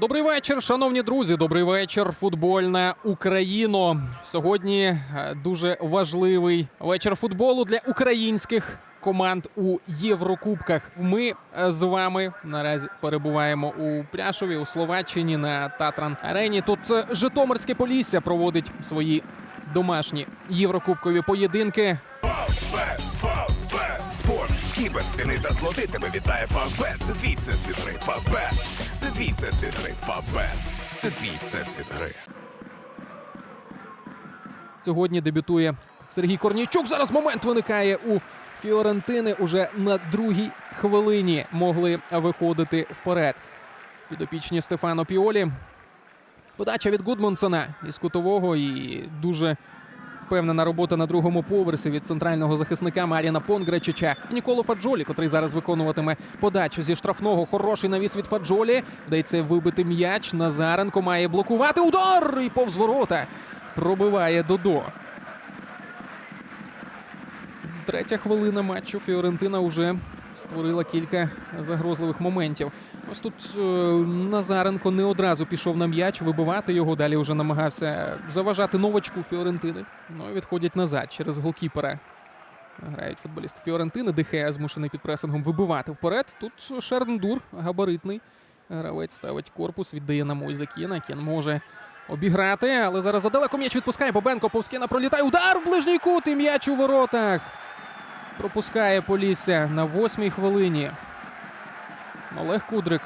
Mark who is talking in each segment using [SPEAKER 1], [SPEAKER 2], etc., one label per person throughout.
[SPEAKER 1] Добрий вечір, шановні друзі. Добрий вечір, футбольна Україно. Сьогодні е, дуже важливий вечір футболу для українських команд у Єврокубках. Ми е, з вами наразі перебуваємо у Пляшові у Словаччині на Татран Арені. Тут е, Житомирське Полісся проводить свої домашні єврокубкові поєдинки.
[SPEAKER 2] Фе, фа, фе, та слоти тебе вітає Фавбет. Це твій всесвіт гри. Фавбет. Це твій всесвіт гри. Фавбет. Це твій всесвіт гри.
[SPEAKER 1] Сьогодні дебютує Сергій Корнійчук. Зараз момент виникає у Фіорентини. Уже на другій хвилині могли виходити вперед. Підопічні Стефано Піолі. Подача від Гудмонсона із кутового і дуже впевнена робота на другому поверсі від центрального захисника Маріна Понгречича. Ніколо Фаджолі, котрий зараз виконуватиме подачу зі штрафного. Хороший навіс від Фаджолі. Вдається вибити м'яч. Назаренко має блокувати удар і повз ворота. Пробиває Додо. Третя хвилина матчу. Фіорентина вже створила кілька загрозливих моментів. Ось тут е, Назаренко не одразу пішов на м'яч, вибивати його. Далі вже намагався заважати новачку Фіорентини. Ну і відходять назад через голкіпера. Грають футболісти Фіорентини. Дехея змушений під пресингом вибивати вперед. Тут Шерндур, габаритний гравець, ставить корпус, віддає на Мойзе Кіна. Кін може обіграти, але зараз задалеко м'яч відпускає. Бобенко Повскіна пролітає. Удар в ближній кут і м'яч у воротах. Пропускає Полісся на восьмій хвилині. Олег Кудрик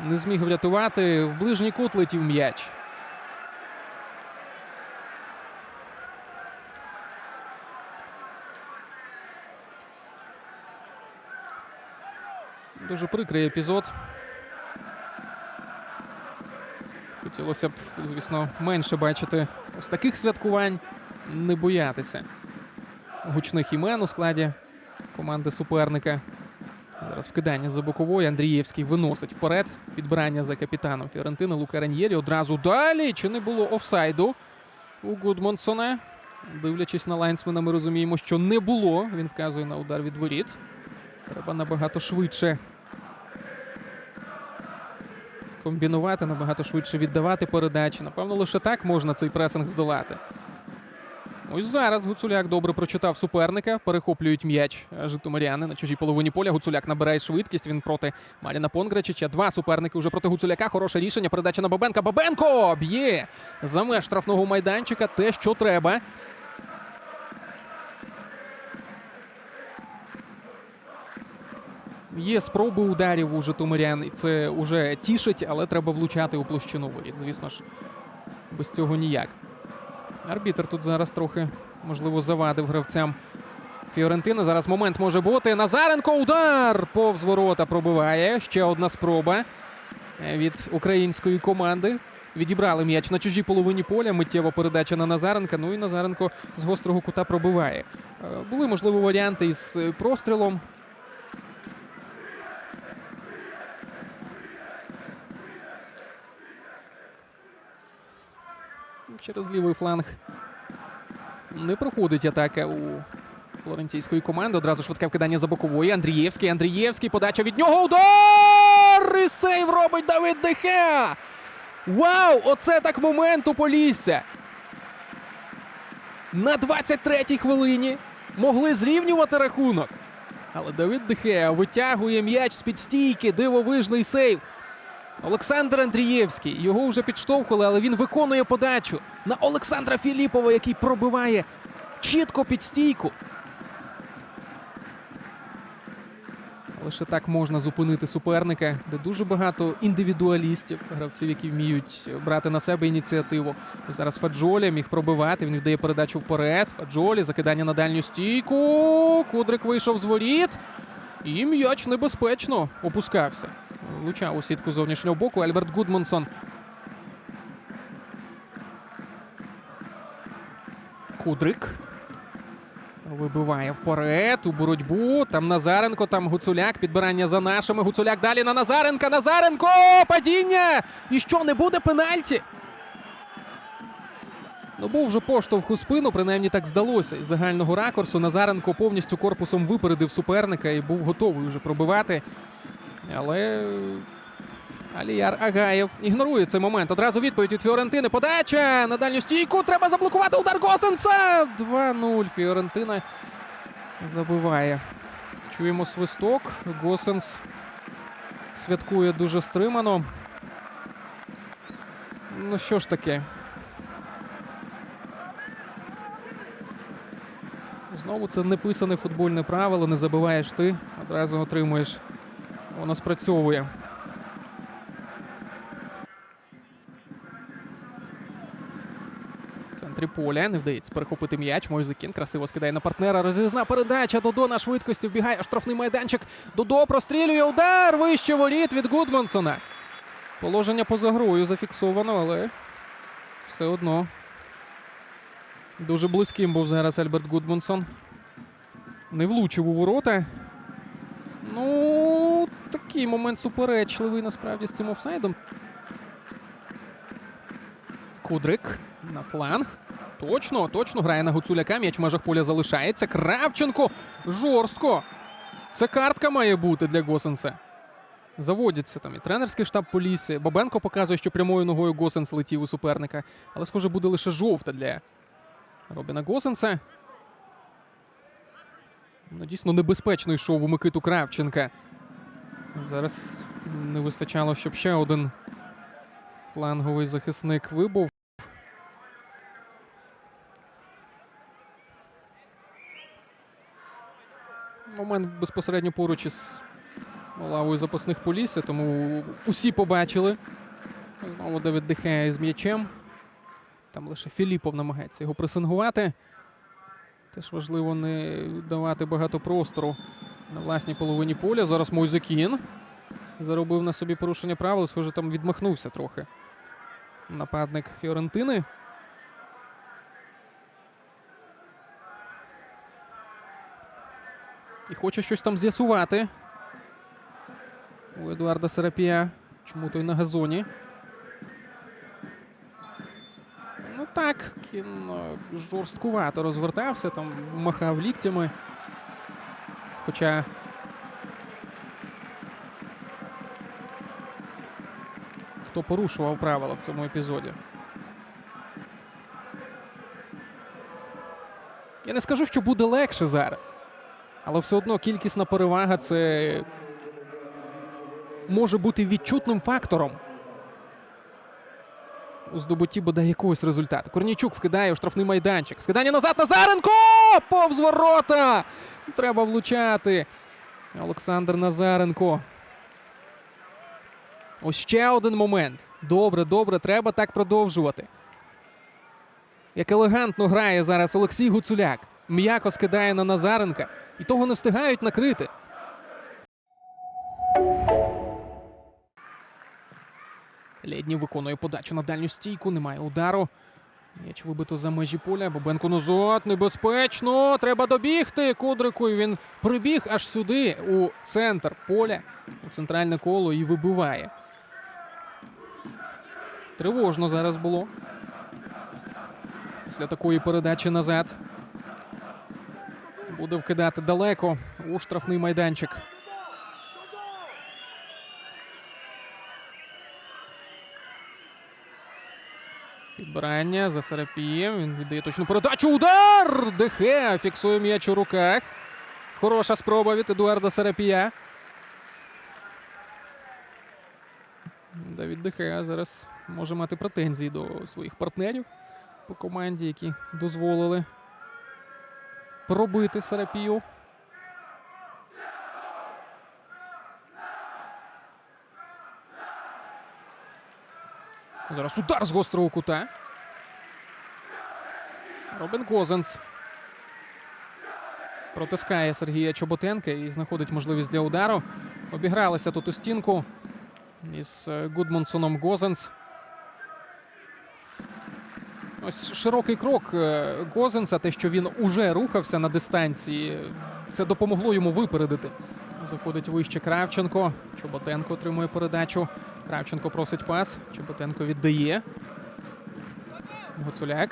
[SPEAKER 1] не зміг врятувати. В ближній кут летів м'яч. Дуже прикрий епізод. Хотілося б, звісно, менше бачити ось таких святкувань, не боятися гучних імен у складі команди суперника. Зараз вкидання за бокової. Андрієвський виносить вперед. Підбирання за капітаном Фіорентини Лука Раньєрі. Одразу далі. Чи не було офсайду у Гудмонсона? Дивлячись на лайнсмена, ми розуміємо, що не було. Він вказує на удар від воріт. Треба набагато швидше комбінувати, набагато швидше віддавати передачі. Напевно, лише так можна цей пресинг здолати. Ось зараз Гуцуляк добре прочитав суперника. Перехоплюють м'яч Житомиряни на чужій половині поля. Гуцуляк набирає швидкість. Він проти Маріна Понгречича. Два суперники вже проти Гуцуляка. Хороше рішення. Передача на Бабенка. Бабенко б'є за меж штрафного майданчика. Те, що треба. Є спроби ударів у Житомирян, і це вже тішить, але треба влучати у площину воріт. Звісно ж, без цього ніяк. Арбітр тут зараз трохи, можливо, завадив гравцям Фіорентини. Зараз момент може бути. Назаренко удар! Повз ворота пробиває. Ще одна спроба від української команди. Відібрали м'яч на чужій половині поля. Миттєва передача на Назаренка. Ну і Назаренко з гострого кута пробиває. Е, Були, можливо, варіанти із е, прострілом. Через лівий фланг не проходить атака у флорентійської команди. Одразу швидке вкидання за бокової. Андрієвський. Андрієвський. Подача від нього. Удар! І сейв робить Давид Дехеа! Вау! Оце так момент у Полісся! На 23-й хвилині могли зрівнювати рахунок. Але Давид Дехеа витягує м'яч з-під стійки. Дивовижний сейв. Олександр Андрієвський. Його вже підштовхували, але він виконує подачу на Олександра Філіпова, який пробиває чітко під стійку. Лише так можна зупинити суперника, де дуже багато індивідуалістів, гравців, які вміють брати на себе ініціативу. Зараз Фаджолі міг пробивати. Він віддає передачу вперед. Фаджолі, закидання на дальню стійку. Кудрик вийшов з воріт. І м'яч небезпечно опускався. Влучав у сітку зовнішнього боку. Альберт Гудмонсон. Кудрик. Вибиває вперед у боротьбу. Там Назаренко, там Гуцуляк. Підбирання за нашими. Гуцуляк далі на Назаренка. Назаренко! Падіння! І що, не буде пенальті? Ну, був вже поштовх у спину, принаймні так здалося. Із загального ракурсу Назаренко повністю корпусом випередив суперника і був готовий вже пробивати. Але Аліяр Агаєв ігнорує цей момент. Одразу відповідь від Фіорентини. Подача на дальню стійку. Треба заблокувати удар Госенса. 2-0. Фіорентина забиває. Чуємо свисток. Госенс святкує дуже стримано. Ну що ж таке? Знову це неписане футбольне правило. Не забиваєш ти, одразу отримуєш. Воно спрацьовує. В центрі поля не вдається перехопити м'яч. Мойзекін красиво скидає на партнера. Розрізна передача. Додо на швидкості вбігає штрафний майданчик. Додо прострілює удар. Вище воріт від Гудмансона. Положення поза грою зафіксовано, але все одно. Дуже близьким був зараз Альберт Гудмансон. Не влучив у ворота. Ну, такий момент суперечливий насправді з цим офсайдом. Кудрик на фланг. Точно, точно грає на Гуцуляка. М'яч в межах поля залишається. Кравченко жорстко. Це картка має бути для Госенса. Заводяться там і тренерський штаб Полісся. Бабенко показує, що прямою ногою Госенс летів у суперника. Але, схоже, буде лише жовта для Робіна Госенса. Ну, дійсно небезпечно йшов у Микиту Кравченка. Зараз не вистачало, щоб ще один фланговий захисник вибув. Момент безпосередньо поруч із лавою запасних Полісся, тому усі побачили. Знову Давид Дехея з м'ячем. Там лише Філіпов намагається його пресингувати. Теж важливо не давати багато простору на власній половині поля. Зараз Мойзекін заробив на собі порушення правил. Схоже, там відмахнувся трохи. Нападник Фіорентини. І хоче щось там з'ясувати. У Едуарда Серапія. Чому той на газоні? Так, він е, жорсткувато розвертався, там махав ліктями. Хоча. Хто порушував правила в цьому епізоді? Я не скажу, що буде легше зараз. Але все одно кількісна перевага це може бути відчутним фактором у здобутті бодай якогось результату. Корнійчук вкидає у штрафний майданчик. Скидання назад Назаренко! Повз ворота! Треба влучати. Олександр Назаренко. Ось ще один момент. Добре, добре, треба так продовжувати. Як елегантно грає зараз Олексій Гуцуляк. М'яко скидає на Назаренка. І того не встигають накрити. Лєднів виконує подачу на дальню стійку. Немає удару. М'яч вибито за межі поля. Бобенко назад. Небезпечно. Треба добігти. Кудрику. Він прибіг аж сюди, у центр поля, у центральне коло і вибиває. Тривожно зараз було. Після такої передачі назад. Буде вкидати далеко у штрафний майданчик. Підбирання за Сарапієм. Він віддає точну передачу. Удар! Дехе фіксує м'яч у руках. Хороша спроба від Едуарда Сарапія. Давід Дехеа зараз може мати претензії до своїх партнерів по команді, які дозволили пробити Сарапію. Зараз удар з гострого кута. Робин Гозенс. Протискає Сергія Чоботенка і знаходить можливість для удару. Обігралися тут у стінку із е, Гудмунсоном Гозенс. Ось широкий крок е, Гозенса, те, що він уже рухався на дистанції, це допомогло йому випередити. Заходить вище Кравченко. Чоботенко отримує передачу. Кравченко просить пас. Чоботенко віддає. Гуцуляк.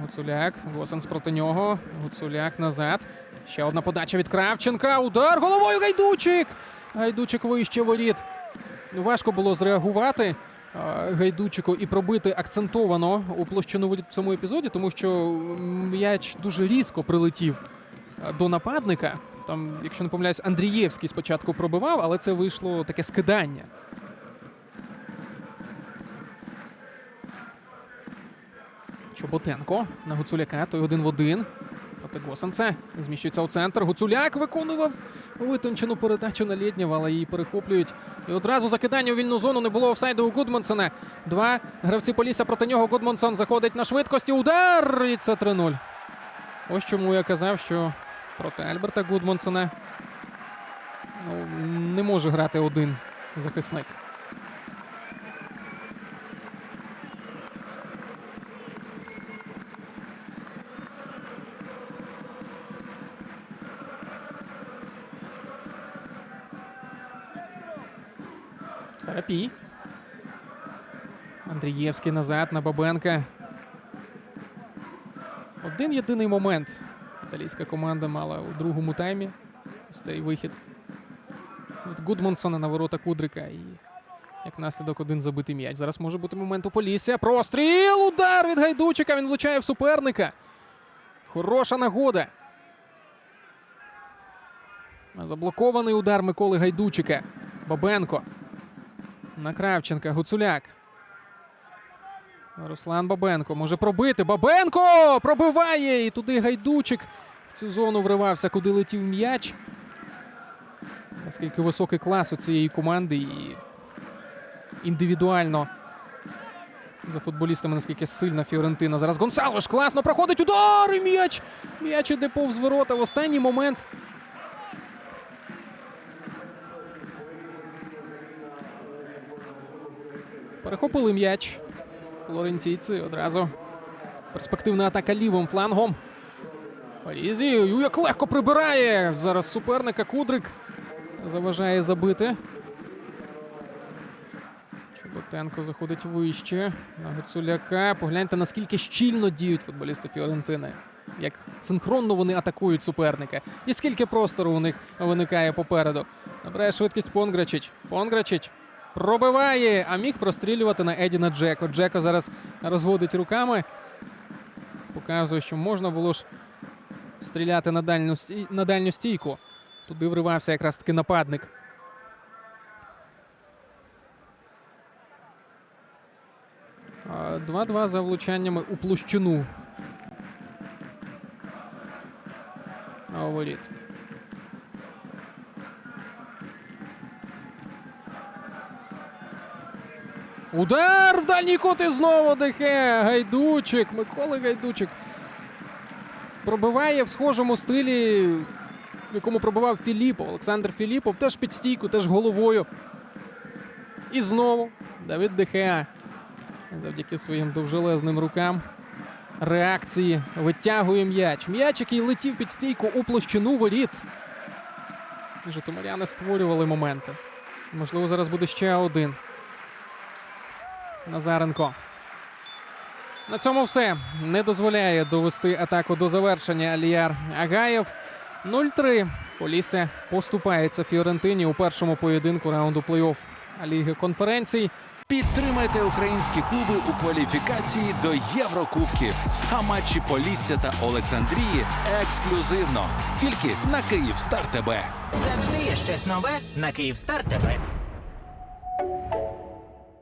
[SPEAKER 1] Гуцуляк. Госенс проти нього. Гуцуляк назад. Ще одна подача від Кравченка. Удар головою Гайдучик. Гайдучик вище воріт. важко було зреагувати гайдучику і пробити акцентовано у площину воріт в цьому епізоді, тому що м'яч дуже різко прилетів до нападника. Там, якщо не помиляюсь, Андрієвський спочатку пробивав, але це вийшло таке скидання. Чоботенко на Гуцуляка, той один в один. Проти Госенце. Зміщується у центр. Гуцуляк виконував витончену передачу на Лєднєва, але її перехоплюють. І одразу закидання у вільну зону не було офсайду у Гудмонсона. Два гравці Полісся проти нього. Гудмонсон заходить на швидкості. Удар! І це 3-0. Ось чому я казав, що проти Альберта Гудмонсона ну, не може грати один захисник. Сарапій. Андрієвський назад на Бабенка. Один єдиний момент. Італійська команда мала у другому таймі. Ось цей вихід від Гудмонсона на ворота Кудрика. І як наслідок один забитий м'яч. Зараз може бути момент у Полісся. Простріл! Удар від Гайдучика. Він влучає в суперника. Хороша нагода. Заблокований удар Миколи Гайдучика. Бабенко. На Кравченка. Гуцуляк. Руслан Бабенко може пробити. Бабенко пробиває! І туди Гайдучик в цю зону вривався, куди летів м'яч. Наскільки високий клас у цієї команди і індивідуально за футболістами, наскільки сильна Фіорентина. Зараз Гонсалош класно проходить удар! І м'яч! М'яч іде повз ворота в останній момент. Перехопили м'яч. Флорентійці одразу. Перспективна атака лівим флангом. Парізі, як легко прибирає. Зараз суперника Кудрик заважає забити. Чоботенко заходить вище. На Гуцуляка. Погляньте, наскільки щільно діють футболісти Фіорентини. Як синхронно вони атакують суперника. І скільки простору у них виникає попереду. Набирає швидкість Понграчич. Понграчич пробиває, а міг прострілювати на Едіна Джеко. Джеко зараз розводить руками. Показує, що можна було ж стріляти на дальню, на дальню стійку. Туди вривався якраз таки нападник. А, 2-2 за влучаннями у площину. А у. Удар в дальній кут і знову Дехе. Гайдучик. Микола Гайдучик. Пробиває в схожому стилі, в якому пробивав Філіпов. Олександр Філіпов теж під стійку, теж головою. І знову Давид Дехеа. Завдяки своїм довжелезним рукам. Реакції витягує м'яч. М'яч, який летів під стійку у площину воріт. Житомиряни створювали моменти. Можливо, зараз буде ще один. Назаренко. На цьому все. Не дозволяє довести атаку до завершення Аліяр Агаєв. 0-3. Полісся поступається Фіорентині у першому поєдинку раунду плей-офф Ліги конференцій.
[SPEAKER 3] Підтримайте українські клуби у кваліфікації до Єврокубків. А матчі Полісся та Олександрії ексклюзивно. Тільки на Київстар ТБ.
[SPEAKER 4] Завжди є щось нове на Київстар ТВ.